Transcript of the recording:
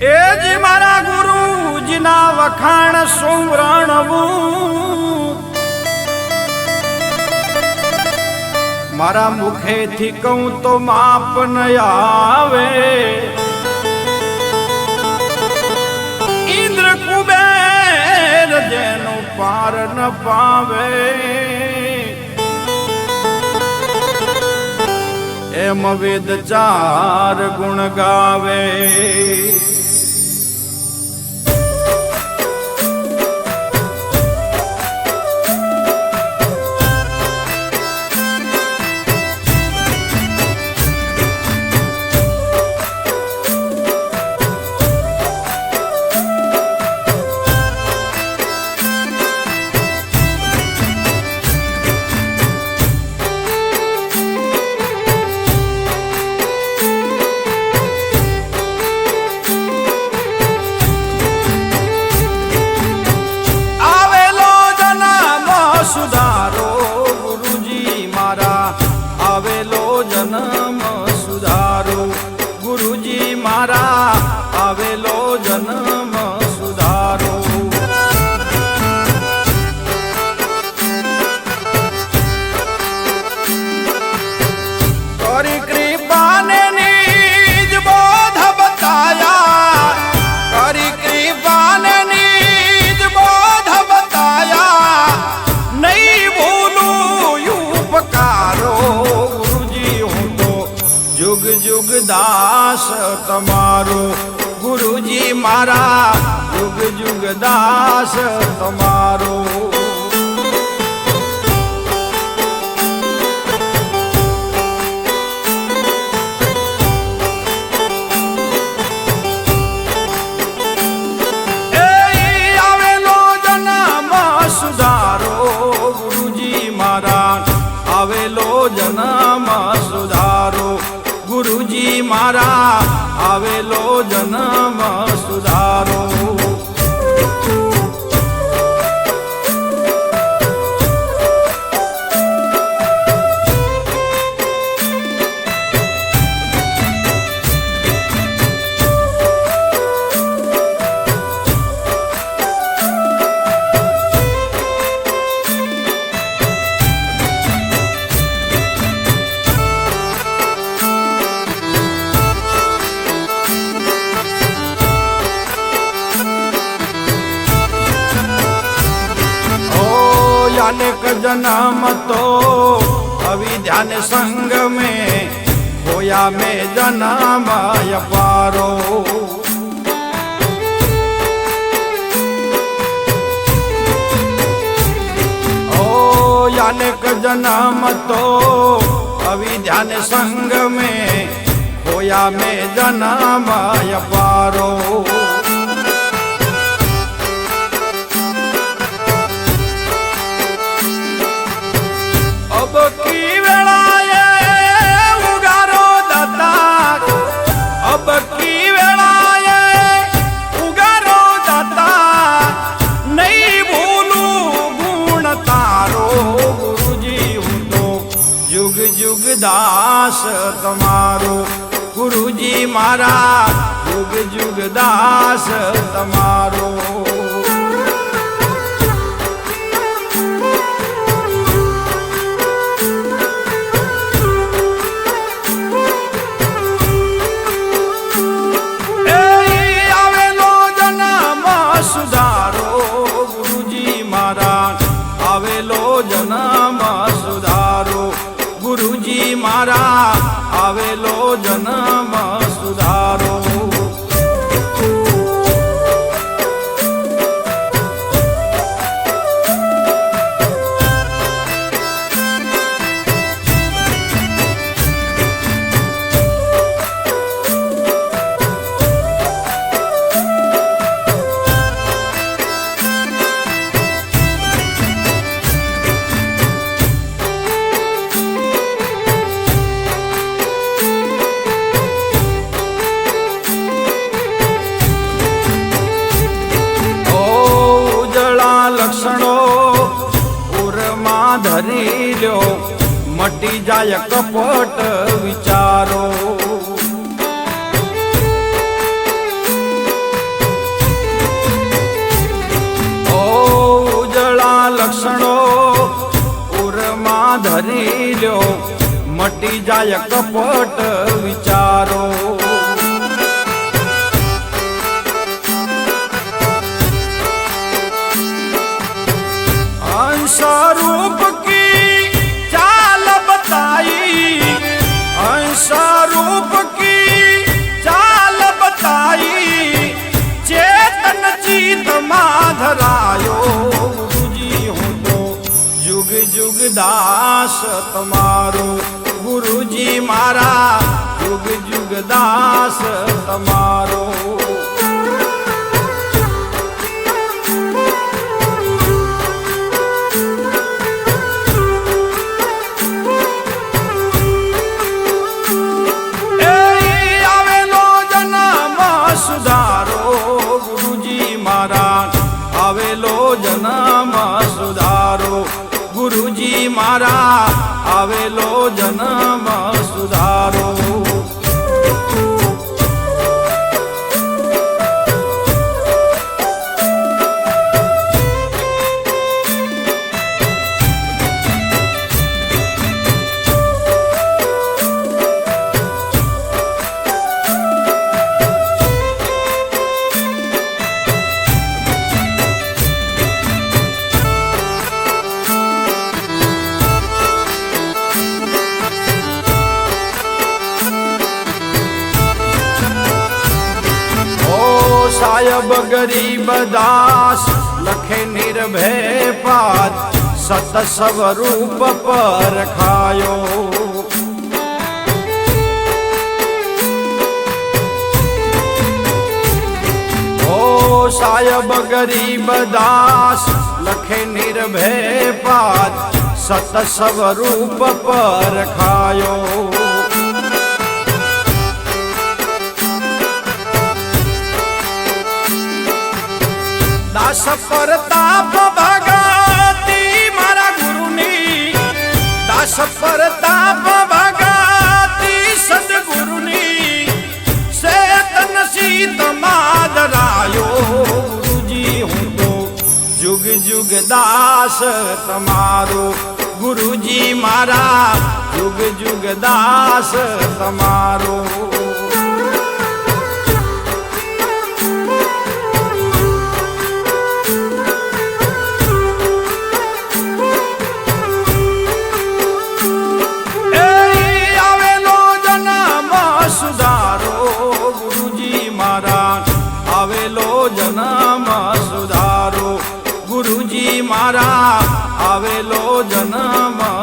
એ જી મારા ગુરુજીના વખાણ સુમરણવું મારા મુખેથી કહું તો માપ ન આવે. ઇન્દ્ર કુબેર જેનું પાર ન પાવે. એમ વેદ ચાર ગુણ ગાવે. તમારો ગુરુજી મારા જુગ જુગ દાસ તમારો. અનેક જન્મ તો અવિધ્યાન સંગ में હોયા મે જન્મ પારો. અનેક જન્મ તો અવિધ્યાન સંગ में હોયા મે જન્મ અપારો દાસ તમારો ગુરુજી મારા જુગ જુગ દાસ તમારો. ફૂટી જાય કપટ વિચારો. ઉજળા લક્ષણો ઉરમાં ધરી લ્યો. મટી જાય કપટ વિચારો. દાસ તમારો ગુરુજી મારા જુગ જુગ દાસ તમારો. સાયબ ગરીબ દાસ લખે નિર્ભય પાત સત સ્વરૂપ પર ખાયો સાયબ ગરીબ દાસ લખે નિર્ભય પાત સત સ્વરૂપ પર ખાયો પરતાપ ભગાતી મારા ગુરુની. દાસ પરતાપ ભગાતી સદગુરુની. શેતન સીત માદરાયો ગુરુજી, હું તો જુગ જુગ દાસ તમારો. ગુરુજી મારા જુગ જુગ દાસ તમારો. આવેલો જન્મ સુધારો. ગુરુજી મારા આવેલો જન્મ.